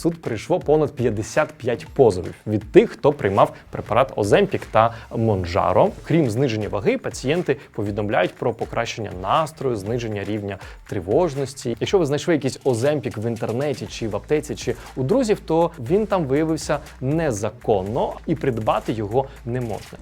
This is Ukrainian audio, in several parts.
суд прийшло понад 55 позовів від тих, хто приймав препарат Оземпік та Монджаро. Крім зниження ваги, пацієнти повідомляють про покращення настрою, зниження рівня тривожності. Якщо ви знайшли якийсь Оземпік в інтернеті чи в аптеці, чи у друзів, то він там виявився незаконно і придбати його не можна.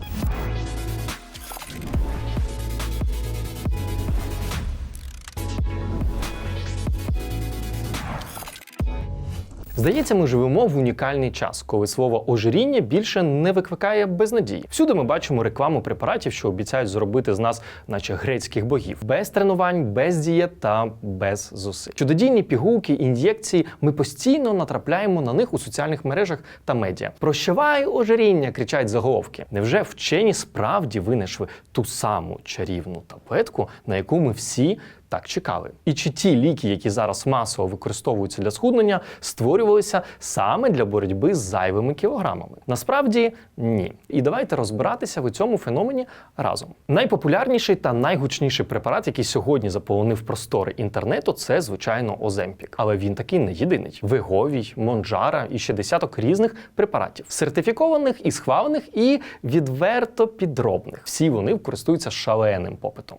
Здається, ми живемо в унікальний час, коли слово ожиріння більше не викликає безнадії. Всюди ми бачимо рекламу препаратів, що обіцяють зробити з нас, наче грецьких богів, без тренувань, без дієт та без зусиль. Чудодійні пігулки, ін'єкції. Ми постійно натрапляємо на них у соціальних мережах та медіа. Прощавай ожиріння, кричать заголовки. Невже вчені справді винайшли ту саму чарівну таблетку, на яку ми всі так чекали. І чи ті ліки, які зараз масово використовуються для схуднення, створювалися саме для боротьби з зайвими кілограмами? Насправді ні. І давайте розбиратися в цьому феномені разом. Найпопулярніший та найгучніший препарат, який сьогодні заполонив простори інтернету, це звичайно Оземпік. Але він такий не єдиний: Веговій, Монджара і ще десяток різних препаратів, сертифікованих і схвалених, і відверто підробних. Всі вони користуються шаленим попитом.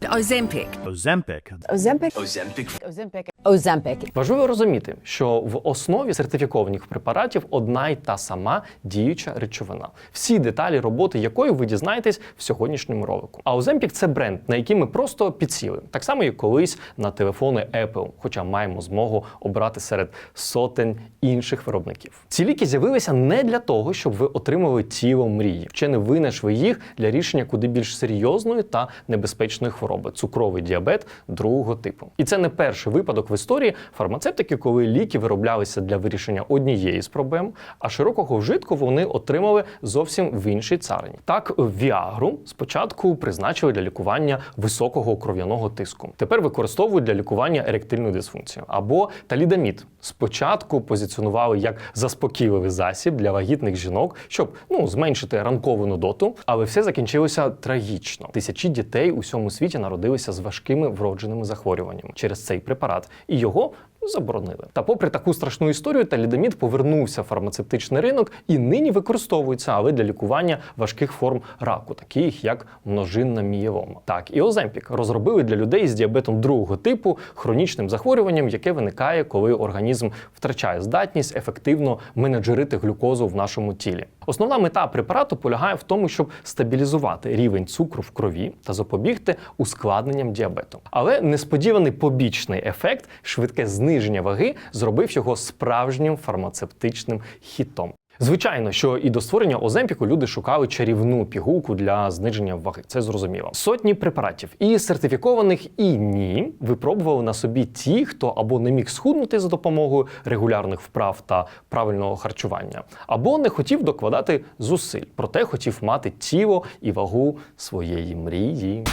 Ozempic. Ozempic. Ozempic. Ozempic. Ozempic. Ozempic. Важливо розуміти, що в основі сертифікованих препаратів одна й та сама діюча речовина, всі деталі роботи якої ви дізнаєтесь в сьогоднішньому ролику. А Ozempic – це бренд, на який ми просто підсіли, так само як колись на телефони Apple, хоча маємо змогу обрати серед сотень інших виробників. Ці ліки з'явилися не для того, щоб ви отримали тіло мрії. Вчені винайшли їх для рішення куди більш серйозної та небезпечної хвороби цукровий діабет другого типу. І це не перший випадок в історії фармацевтики, коли ліки вироблялися для вирішення однієї з проблем, а широкого вжитку вони отримали зовсім в іншій царині. Так, Віагру спочатку призначили для лікування високого кров'яного тиску. Тепер використовують для лікування еректильної дисфункції. Або талідамід спочатку позиціонували як заспокійливий засіб для вагітних жінок, щоб ну зменшити ранкову нудоту, але все закінчилося трагічно. Тисячі дітей у всьому світі народилися з важкими вродженими захворюваннями через цей препарат, і його заборонили. Та попри таку страшну історію, талідомід повернувся в фармацевтичний ринок і нині використовується, але для лікування важких форм раку, таких як множинна мієлома. Так, і Оземпік розробили для людей з діабетом другого типу, хронічним захворюванням, яке виникає, коли організм втрачає здатність ефективно менеджерити глюкозу в нашому тілі. Основна мета препарату полягає в тому, щоб стабілізувати рівень цукру в крові та запобігти ускладненням діабету. Але несподіваний побічний ефект, швидке зниження ваги, зробив його справжнім фармацевтичним хітом. Звичайно, що і до створення Оземпіку люди шукали чарівну пігулку для зниження ваги. Це зрозуміло. Сотні препаратів і сертифікованих, і ні, випробували на собі ті, хто або не міг схуднути за допомогою регулярних вправ та правильного харчування, або не хотів докладати зусиль, проте хотів мати тіло і вагу своєї мрії.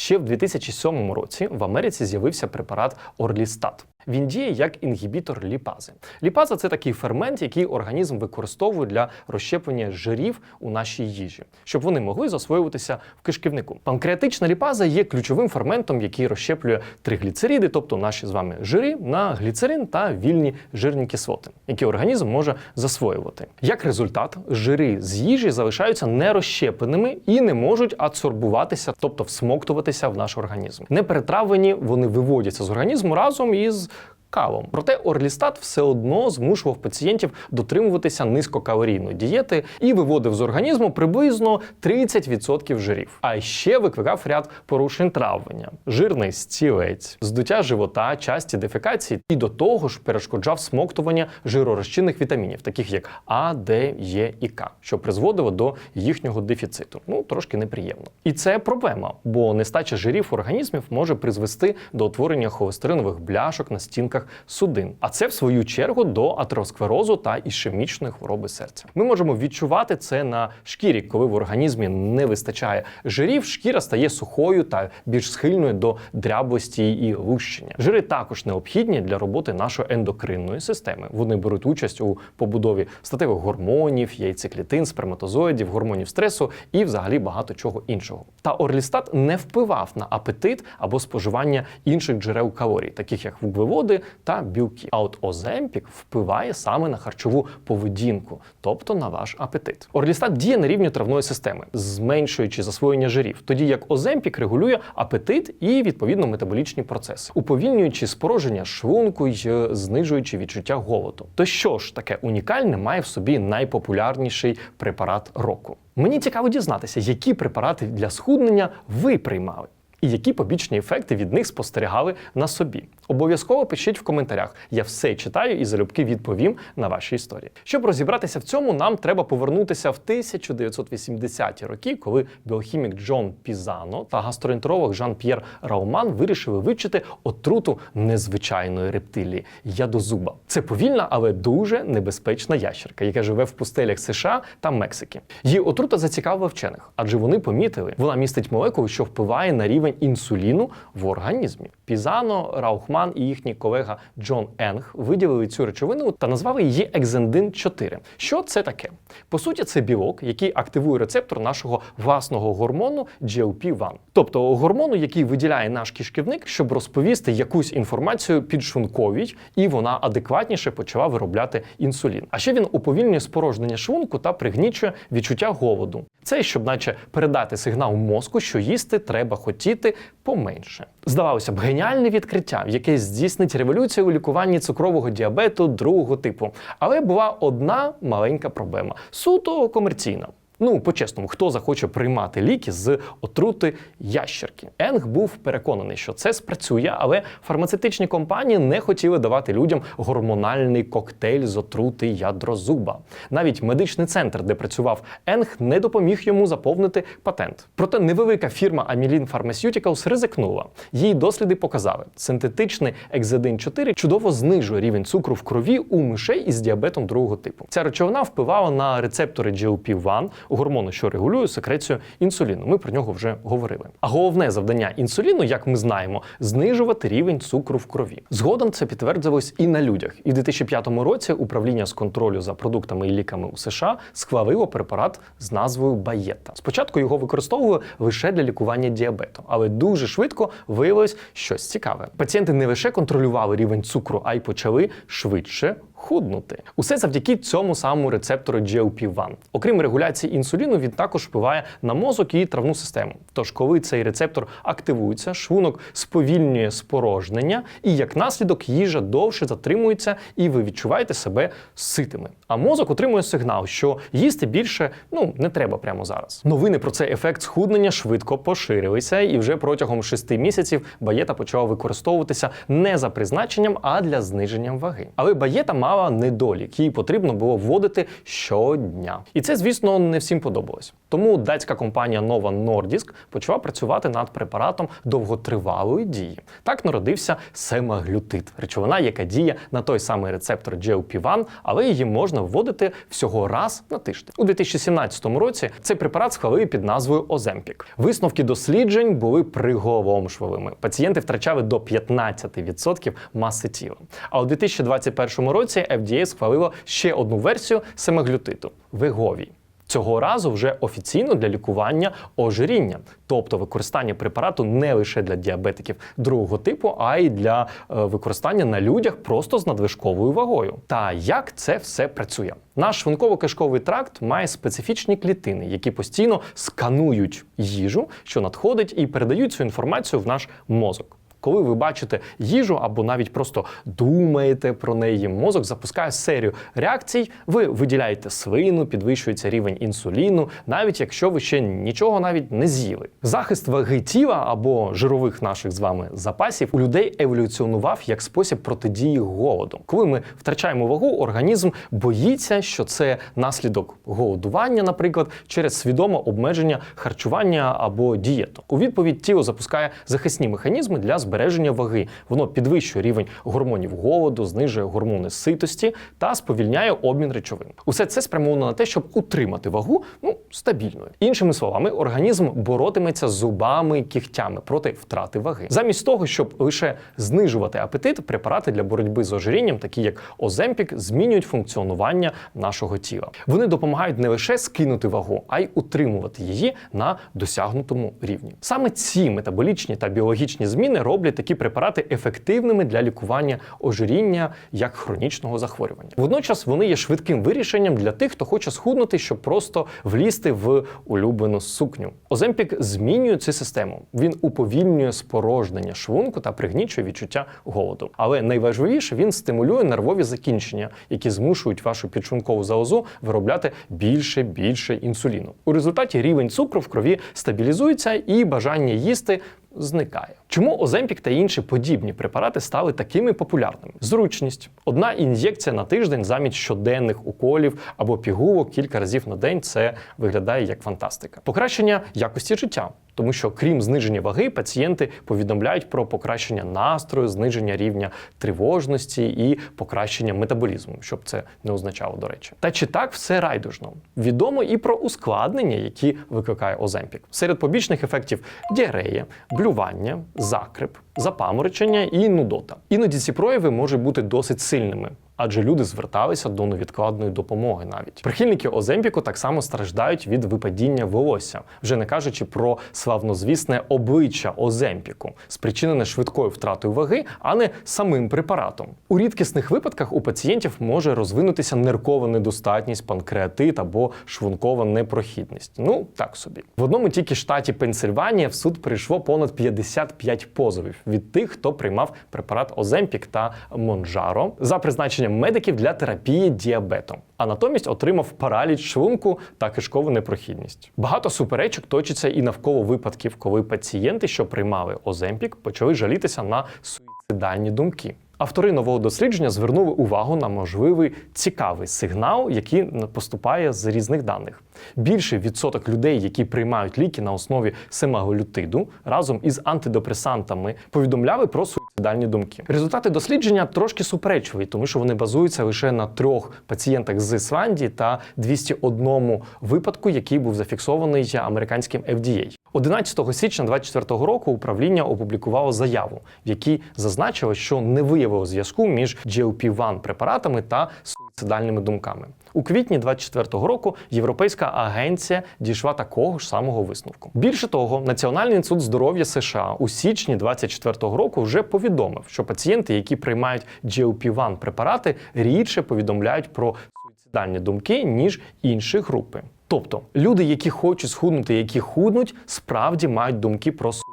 Ще в 2007 році в Америці з'явився препарат Орлістат. Він діє як інгібітор ліпази. Ліпаза це такий фермент, який організм використовує для розщеплення жирів у нашій їжі, щоб вони могли засвоюватися в кишківнику. Панкреатична ліпаза є ключовим ферментом, який розщеплює тригліцериди, тобто наші з вами жири, на гліцерин та вільні жирні кислоти, які організм може засвоювати. Як результат, жири з їжі залишаються нерозщепленими і не можуть адсорбуватися, тобто всмоктуватися в наш організм. Не перетравлені, вони виводяться з організму разом із кавом. Проте Орлістат все одно змушував пацієнтів дотримуватися низькокалорійної дієти і виводив з організму приблизно 30% жирів. А ще викликав ряд порушень травлення, жирний стілець, здуття живота, часті дефекації і до того ж перешкоджав смоктування жиророзчинних вітамінів, таких як А, Д, Е і К, що призводило до їхнього дефіциту. Ну трошки неприємно. І це проблема, бо нестача жирів організмів може призвести до утворення холестеринових бляшок на стінках судин. А це в свою чергу до атеросклерозу та ішемічної хвороби серця. Ми можемо відчувати це на шкірі, коли в організмі не вистачає жирів, шкіра стає сухою та більш схильною до дряблості і лущення. Жири також необхідні для роботи нашої ендокринної системи. Вони беруть участь у побудові статевих гормонів, яйцеклітин, сперматозоїдів, гормонів стресу і взагалі багато чого іншого. Та орлістат не впливав на апетит або споживання інших джерел калорій, таких як вуглеводи та білки. А от Оземпік впливає саме на харчову поведінку, тобто на ваш апетит. Орлістат діє на рівні травної системи, зменшуючи засвоєння жирів, тоді як Оземпік регулює апетит і відповідно метаболічні процеси, уповільнюючи спороження шлунку й е, знижуючи відчуття голоду. То що ж таке унікальне має в собі найпопулярніший препарат року? Мені цікаво дізнатися, які препарати для схуднення ви приймали. І які побічні ефекти від них спостерігали на собі? Обов'язково пишіть в коментарях. Я все читаю і залюбки відповім на ваші історії. Щоб розібратися в цьому, нам треба повернутися в 1980-ті роки, коли біохімік Джон Пізано та гастроентеролог Жан-П'єр Рауман вирішили вивчити отруту незвичайної рептилії ядозуба. Це повільна, але дуже небезпечна ящерка, яка живе в пустелях США та Мексики. Її отрута зацікавила вчених, адже вони помітили, вона містить молекулу, що впливає на рівень інсуліну в організмі. Пізано, Раухман і їхній колега Джон Енг виділили цю речовину та назвали її екзендин 4. Що це таке? По суті, це білок, який активує рецептор нашого власного гормону GLP-1. тобто гормону, який виділяє наш кишківник, щоб розповісти якусь інформацію підшлунковій, і вона адекватніше почала виробляти інсулін. А ще він уповільнює спорожнення шлунку та пригнічує відчуття голоду. Це щоб, наче, передати сигнал мозку, що їсти треба хотіти поменше. Здавалося б, геніальне відкриття, яке здійснить революцію у лікуванні цукрового діабету другого типу. Але була одна маленька проблема суто комерційна. Ну, по-чесному, хто захоче приймати ліки з отрути ящерки? Енг був переконаний, що це спрацює, але фармацевтичні компанії не хотіли давати людям гормональний коктейль з отрути ядрозуба. Навіть медичний центр, де працював Енг, не допоміг йому заповнити патент. Проте невелика фірма Amylin Pharmaceuticals ризикнула. Її досліди показали, синтетичний екзедин 4 чудово знижує рівень цукру в крові у мишей із діабетом другого типу. Ця речовина впливала на рецептори GLP-1, гормону, що регулює секрецію інсуліну. Ми про нього вже говорили. А головне завдання інсуліну, як ми знаємо, знижувати рівень цукру в крові. Згодом це підтвердилось і на людях. І в 2005 році управління з контролю за продуктами і ліками у США схвалило препарат з назвою Баєта. Спочатку його використовували лише для лікування діабету, але дуже швидко виявилось щось цікаве. Пацієнти не лише контролювали рівень цукру, а й почали швидше худнути. Усе завдяки цьому самому рецептору GLP-1. Окрім регуляції інсуліну, він також впливає на мозок і травну систему. Тож, коли цей рецептор активується, шлунок сповільнює спорожнення, і як наслідок їжа довше затримується, і ви відчуваєте себе ситими. А мозок отримує сигнал, що їсти більше ну не треба прямо зараз. Новини про цей ефект схуднення швидко поширилися, і вже протягом шести місяців баєта почала використовуватися не за призначенням, а для зниження ваги. Але баєта мала недолік, її потрібно було вводити щодня. І це, звісно, не всім подобалось. Тому датська компанія Nova Nordisk почала працювати над препаратом довготривалої дії. Так народився семаглютид, речовина, яка діє на той самий рецептор GLP-1, але її можна вводити всього раз на тиждень. У 2017 році цей препарат схвалили під назвою Оземпік. Висновки досліджень були приголомшливими. Пацієнти втрачали до 15% маси тіла. А у 2021 році FDA схвалило ще одну версію семаглютиду Веговій. Цього разу вже офіційно для лікування ожиріння, тобто використання препарату не лише для діабетиків другого типу, а й для е, використання на людях просто з надвижковою вагою. Та як це все працює? Наш шлунково-кишковий тракт має специфічні клітини, які постійно сканують їжу, що надходить, і передають цю інформацію в наш мозок. Коли ви бачите їжу або навіть просто думаєте про неї, мозок запускає серію реакцій. Ви виділяєте свину, підвищується рівень інсуліну, навіть якщо ви ще нічого навіть не з'їли. Захист ваги тіла або жирових наших з вами запасів у людей еволюціонував як спосіб протидії голоду. Коли ми втрачаємо вагу, організм боїться, що це наслідок голодування, наприклад, через свідоме обмеження харчування або дієту. У відповідь тіло запускає захисні механізми для збереження ваги. Воно підвищує рівень гормонів голоду, знижує гормони ситості та сповільняє обмін речовин. Усе це спрямовано на те, щоб утримати вагу ну стабільною. Іншими словами, організм боротиметься зубами і кігтями проти втрати ваги. Замість того, щоб лише знижувати апетит, препарати для боротьби з ожирінням, такі як Оземпік, змінюють функціонування нашого тіла. Вони допомагають не лише скинути вагу, а й утримувати її на досягнутому рівні. Саме ці метаболічні та біологічні зміни роблять роблять такі препарати ефективними для лікування ожиріння як хронічного захворювання. Водночас вони є швидким вирішенням для тих, хто хоче схуднути, щоб просто влізти в улюблену сукню. Оземпік змінює цю систему. Він уповільнює спорожнення шлунку та пригнічує відчуття голоду. Але найважливіше він стимулює нервові закінчення, які змушують вашу підшлункову залозу виробляти більше більше інсуліну. У результаті рівень цукру в крові стабілізується і бажання їсти зникає. Чому Оземпік та інші подібні препарати стали такими популярними? Зручність. Одна ін'єкція на тиждень замість щоденних уколів або пігулок кілька разів на день це виглядає як фантастика. Покращення якості життя. Тому що, крім зниження ваги, пацієнти повідомляють про покращення настрою, зниження рівня тривожності і покращення метаболізму, щоб це не означало, до речі. Та чи так все райдужно? Відомо і про ускладнення, які викликає Оземпік. Серед побічних ефектів діарея, блювання, закрип, запаморочення і нудота. Іноді ці прояви можуть бути досить сильними. Адже люди зверталися до невідкладної допомоги навіть. Прихильники Оземпіку так само страждають від випадіння волосся, вже не кажучи про славнозвісне обличчя Оземпіку, спричинене швидкою втратою ваги, а не самим препаратом. У рідкісних випадках у пацієнтів може розвинутися ниркова недостатність, панкреатит або шлункова непрохідність. Ну так собі. В одному тільки штаті Пенсильванія в суд прийшло понад 55 позовів від тих, хто приймав препарат Оземпік та Монжаро за призначенням медиків для терапії діабету, а натомість отримав параліч шлунку та кишкову непрохідність. Багато суперечок точиться і навколо випадків, коли пацієнти, що приймали Оземпік, почали жалітися на суїцидальні думки. Автори нового дослідження звернули увагу на можливий цікавий сигнал, який поступає з різних даних. Більший відсоток людей, які приймають ліки на основі семаголютиду, разом із антидепресантами, повідомляли про суїцидальні думки. Результати дослідження трошки суперечливі, тому що вони базуються лише на трьох пацієнтах з Ісландії та 201 випадку, який був зафіксований американським FDA. 11 січня 2024 року управління опублікувало заяву, в якій зазначило, що не виявило зв'язку між GLP-1 препаратами та суїцидальними думками. У квітні 2024 року Європейська агенція дійшла такого ж самого висновку. Більше того, Національний інститут здоров'я США у січні 2024 року вже повідомив, що пацієнти, які приймають GLP-1 препарати, рідше повідомляють про суїцидальні думки ніж інші групи. Тобто люди, які хочуть схуднути, які худнуть, справді мають думки про суїцид.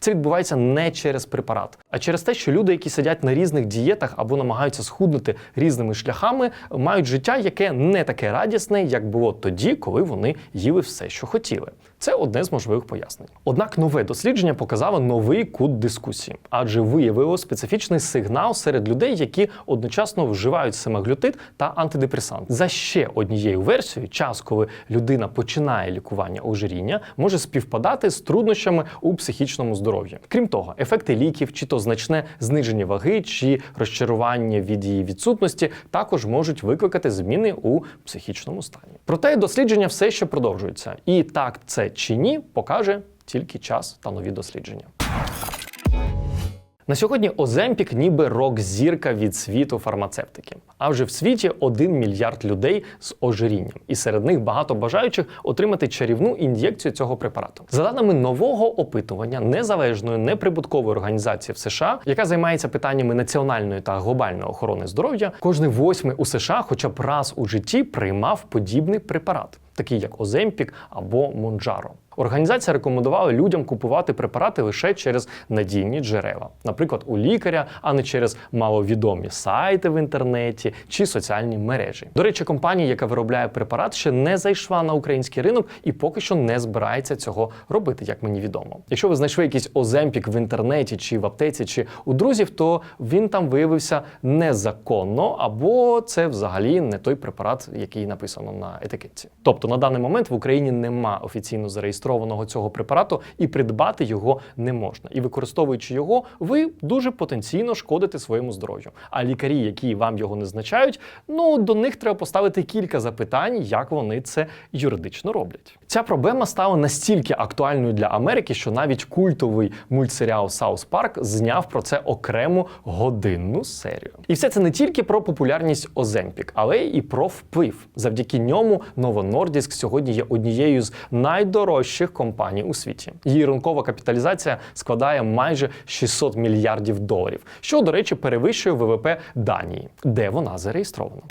Це відбувається не через препарат, а через те, що люди, які сидять на різних дієтах або намагаються схуднути різними шляхами, мають життя, яке не таке радісне, як було тоді, коли вони їли все, що хотіли. Це одне з можливих пояснень. Однак нове дослідження показало новий кут дискусії, адже виявило специфічний сигнал серед людей, які одночасно вживають семаглютид та антидепресант. За ще однією версією, час, коли людина починає лікування ожиріння, може співпадати з труднощами у психічному здоров'ї. Крім того, ефекти ліків, чи то значне зниження ваги, чи розчарування від її відсутності, також можуть викликати зміни у психічному стані. Проте дослідження все ще продовжуються, і так це чи ні, покаже тільки час та нові дослідження. На сьогодні Оземпік ніби рок-зірка від світу фармацевтики. А вже в світі 1 мільярд людей з ожирінням, і серед них багато бажаючих отримати чарівну ін'єкцію цього препарату. За даними нового опитування незалежної неприбуткової організації в США, яка займається питаннями національної та глобальної охорони здоров'я, кожний восьмий у США, хоча б раз у житті, приймав подібний препарат, такий як Оземпік або Монджаро. Організація рекомендувала людям купувати препарати лише через надійні джерела, наприклад, у лікаря, а не через маловідомі сайти в інтернеті чи соціальні мережі. До речі, компанія, яка виробляє препарат, ще не зайшла на український ринок і поки що не збирається цього робити, як мені відомо. Якщо ви знайшли якийсь оземпік в інтернеті, чи в аптеці, чи у друзів, то він там виявився незаконно, або це взагалі не той препарат, який написано на етикетці. Тобто на даний момент в Україні нема офіційно зареєстрованого цього препарату, і придбати його не можна. І використовуючи його, ви дуже потенційно шкодите своєму здоров'ю. А лікарі, які вам його не значають, ну до них треба поставити кілька запитань, як вони це юридично роблять. Ця проблема стала настільки актуальною для Америки, що навіть культовий мультсеріал Саус Парк зняв про це окрему годинну серію. І все це не тільки про популярність Оземпік, але і про вплив. Завдяки ньому Nordisk сьогодні є однією з найдорожчих найбільших компаній у світі. Її ринкова капіталізація складає майже 600 мільярдів доларів, що, до речі, перевищує ВВП Данії, де вона зареєстрована.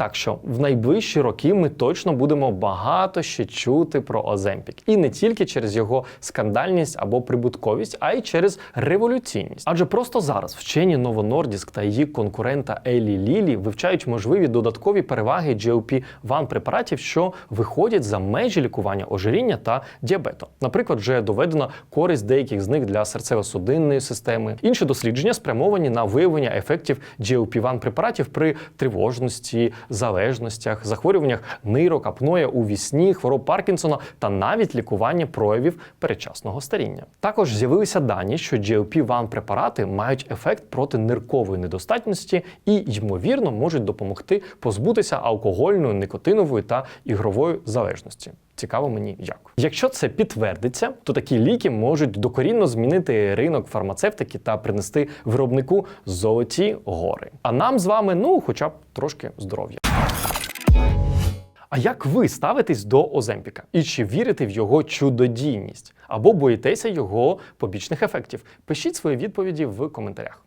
Так що в найближчі роки ми точно будемо багато ще чути про Оземпік. І не тільки через його скандальність або прибутковість, а й через революційність. Адже просто зараз вчені Nordisk та її конкурента Елі Лілі вивчають можливі додаткові переваги GLP-1 препаратів, що виходять за межі лікування ожиріння та діабету. Наприклад, вже доведено користь деяких з них для серцево-судинної системи. Інші дослідження спрямовані на виявлення ефектів GLP-1 препаратів при тривожності, залежностях, захворюваннях нирок, апноя у вісні, хвороб Паркінсона та навіть лікування проявів передчасного старіння. Також з'явилися дані, що GLP-1 препарати мають ефект проти ниркової недостатності і, ймовірно, можуть допомогти позбутися алкогольної, никотинової та ігрової залежності. Цікаво мені як. Якщо це підтвердиться, то такі ліки можуть докорінно змінити ринок фармацевтики та принести виробнику золоті гори. А нам з вами, ну, хоча б трошки здоров'я. А як ви ставитесь до Оземпіка? І чи вірите в його чудодійність? Або боїтеся його побічних ефектів? Пишіть свої відповіді в коментарях.